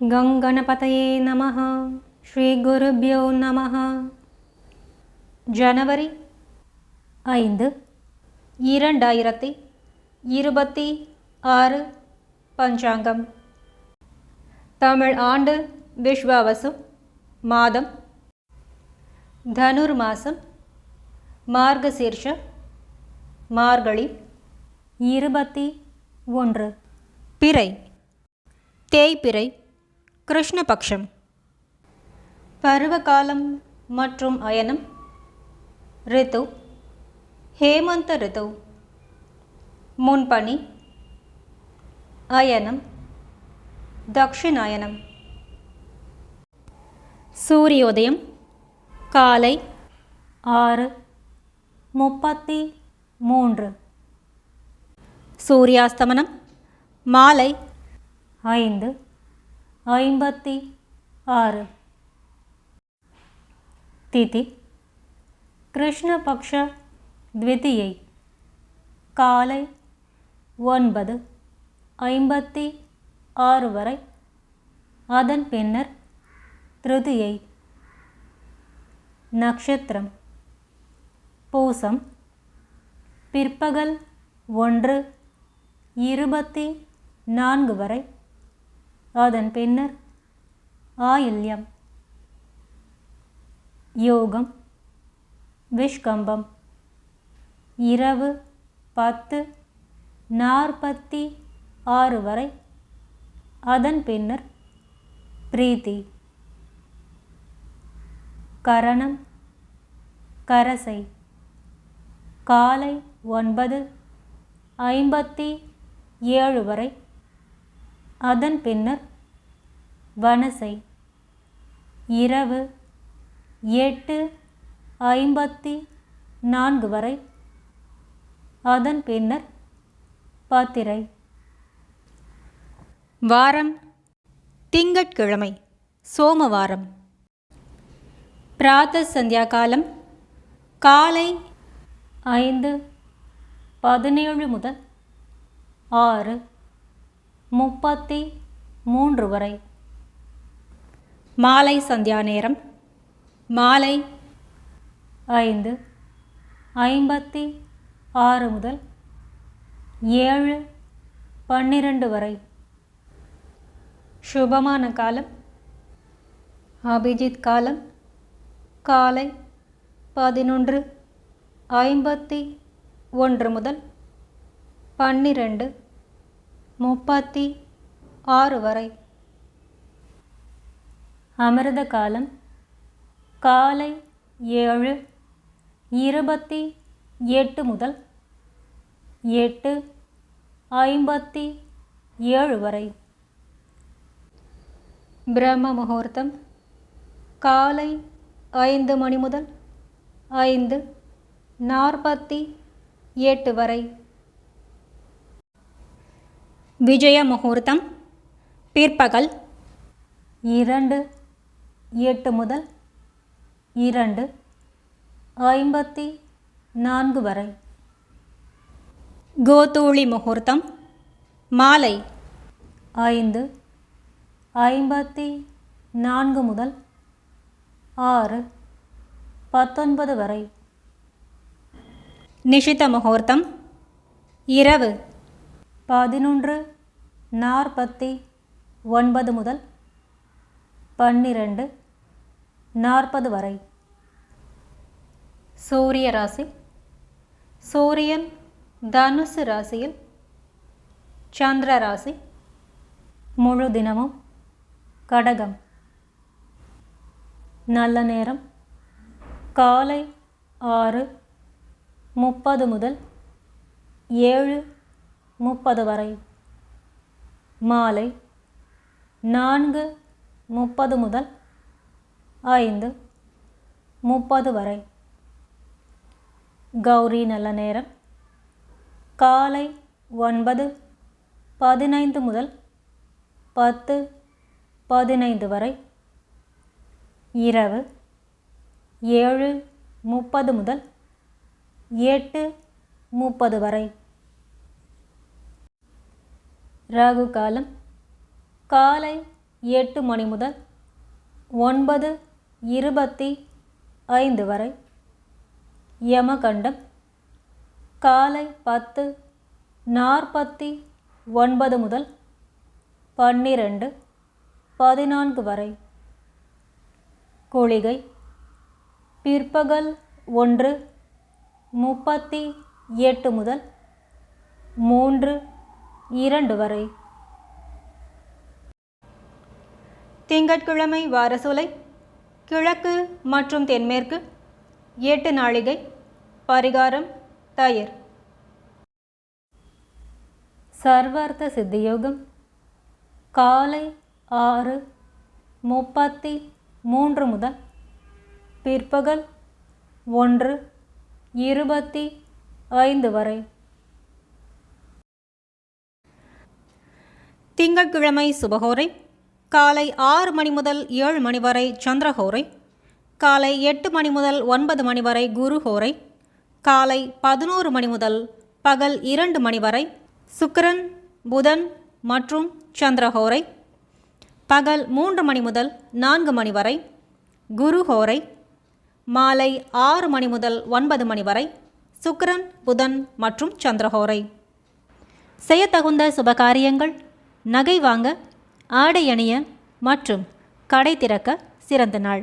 கங்கணபதையே நம ஸ்ரீ குருபியோ நம ஜனவரி ஐந்து இரண்டாயிரத்தி இருபத்தி ஆறு பஞ்சாங்கம் தமிழ் ஆண்டு விஸ்வாவசு மாதம் தனுர் மாதம் மார்கசீர்ஷ மார்கழி இருபத்தி ஒன்று। பிறை தேய்பிறை கிருஷ்ணபக்ஷம். பருவகாலம் மற்றும் அயனம். ரித்து. ஹேமந்த ரித்து. முன்பனி அயனம். தக்ஷிணாயனம். சூரியோதயம். காலை ஆறு முப்பத்தி மூன்று. சூரியாஸ்தமனம். மாலை ஐந்து. ஐம்பத்தி ஆறு. திதி. கிருஷ்ணபக்ஷ த்விதியை காலை ஒன்பது ஐம்பத்தி ஆறு வரை அதன் பின்னர் திருதியை நட்சத்திரம் பூசம் பிற்பகல் ஒன்று இருபத்தி நான்கு வரை அதன் பின்னர் ஆயில்யம் யோகம் விஷ்கம்பம் இரவு பத்து நாற்பத்தி ஆறு வரை. அதன் பின்னர் பிரீத்தி கரணம் கரசை. காலை ஒன்பது ஐம்பத்தி ஏழு வரை. அதன் பின்னர் வனசை இரவு எட்டு ஐம்பத்தி நான்கு வரை அதன் பின்னர் பாத்திரை. வாரம் திங்கட்கிழமை சோமவாரம். பிராத்த சந்தியா காலம் காலை ஐந்து பதினேழு முதல் ஆறு. முப்பத்தி மூன்று வரை. மாலை சந்தியா நேரம். மாலை ஐந்து ஐம்பத்தி ஆறு முதல் ஏழு பன்னிரண்டு வரை. சுபமான காலம். அபிஜித் காலம். காலை பதினொன்று ஐம்பத்தி ஒன்று முதல் பன்னிரண்டு முப்பத்தி ஆறு வரை. அமிர்த காலம் காலை ஏழு இருபத்தி எட்டு முதல் எட்டு ஐம்பத்தி ஏழு வரை. பிரம்ம முகூர்த்தம் காலை ஐந்து மணி முதல் ஐந்து நாற்பத்தி எட்டு வரை. விஜய முகூர்த்தம் பிற்பகல் இரண்டு எட்டு முதல் இரண்டு ஐம்பத்தி நான்கு வரை. கோதூளி முகூர்த்தம் மாலை ஐந்து ஐம்பத்தி நான்கு முதல் ஆறு பத்தொன்பது வரை. நிஷித முகூர்த்தம் இரவு பதினொன்று நாற்பத்தி ஒன்பது முதல் பன்னிரண்டு நாற்பது வரை. சூரிய ராசி. சூரியன் தனுசு ராசியில் சந்திர ராசி. முழு தினமும் கடகம். நல்ல நேரம். காலை ஆறு முப்பது முதல் ஏழு முப்பது வரை. மாலை நான்கு முப்பது முதல் ஐந்து முப்பது வரை. கௌரி நல்ல நேரம். காலை ஒன்பது பதினைந்து முதல் பத்து பதினைந்து வரை. இரவு ஏழு முப்பது முதல் எட்டு முப்பது வரை. ராகு காலம். காலை எட்டு மணி முதல் ஒன்பது இருபத்தி ஐந்து வரை. யமகண்டம். காலை பத்து நாற்பத்தி ஒன்பது முதல் பன்னிரண்டு பதினான்கு வரை. குளிகை பிற்பகல் ஒன்று முப்பத்தி எட்டு முதல் மூன்று இரண்டு வரை. திங்கட்கிழமை வாரசூலை கிழக்கு மற்றும் தென்மேற்கு எட்டு நாழிகை பரிகாரம் தயிர். சர்வார்த்த சித்தியோகம் காலை ஆறு முப்பத்தி மூன்று முதல் பிற்பகல் ஒன்று இருபத்தி ஐந்து வரை. திங்கட்கிழமை சுபகோரை காலை ஆறு மணி முதல் ஏழு மணி வரை சந்திரஹோரை காலை எட்டு மணி முதல் ஒன்பது மணி வரை குருஹோரை காலை பதினோரு மணி முதல் பகல் இரண்டு மணி வரை சுக்கரன் புதன் மற்றும் சந்திரஹோரை பகல் மூன்று மணி முதல் நான்கு மணி வரை குருஹோரை மாலை ஆறு மணி முதல் ஒன்பது மணி வரை சுக்கரன் புதன் மற்றும் சந்திரஹோரை செய்யத்தகுந்த சுபகாரியங்கள் நகை வாங்க ஆடை அணிய மற்றும் கடை திறக்க சிறந்த நாள்.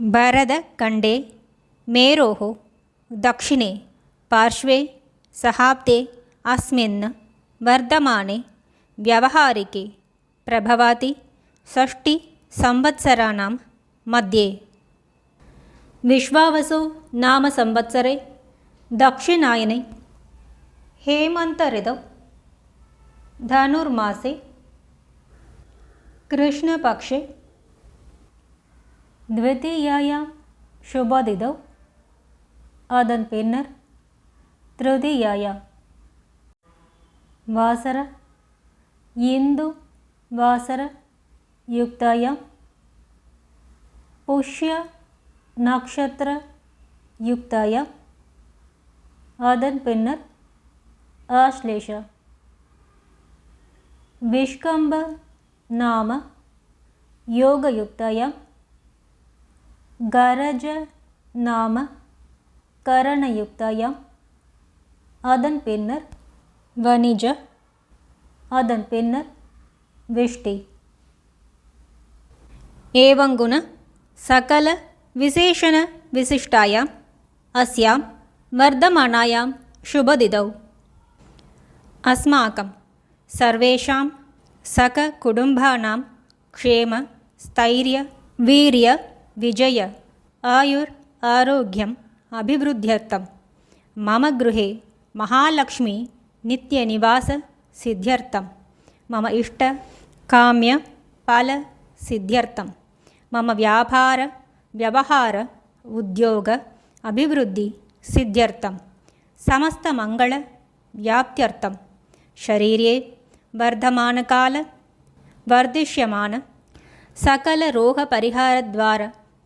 भरतखण्डे मेरोः दक्षिणे पार्श्वे सहाब्दे अस्मिन् वर्धमाने व्यवहारिके प्रभवाति षष्टिसंवत्सराणां मध्ये विश्वावसो नाम संवत्सरे दक्षिणायने हेमन्तऋतौ धनुर्मासे कृष्णपक्षे द्वितीयायां शुभादिदौ அதன் பின்னர் திருதியாயா வாசர இந்து வாசர யுக்தாயாம் புஷ்ய நக்ஷத்திர யுக்தாயாம் அதன் பின்னர் ஆஸ்லேஷா விஷ்கம்ப நாம யோகயுக்தாயாம் गरज नाम करणयुक्तायाम् அதன் பின்னர் வணிஜ அதன் பின்னர் விஷ்டி एवङ्गुण सकलविशेषणविशिष्टायाम् अस्यां वर्धमानायां शुभदिदौ अस्माकं सर्वेषां सककुटुम्बानां क्षेम स्थैर्य वीर्य विजय आयुर् आरोग्यम् अभिवृद्ध्यर्थं मम गृहे महालक्ष्मी नित्यनिवाससिद्ध्यर्थं मम इष्ट काम्य फल सिद्ध्यर्थं मम व्यापार व्यवहार उद्योग अभिवृद्धि सिद्ध्यर्थं समस्तमङ्गलव्याप्त्यर्थं शरीरे वर्धमानकाल वर्धिष्यमान सकलरोगपरिहारद्वारा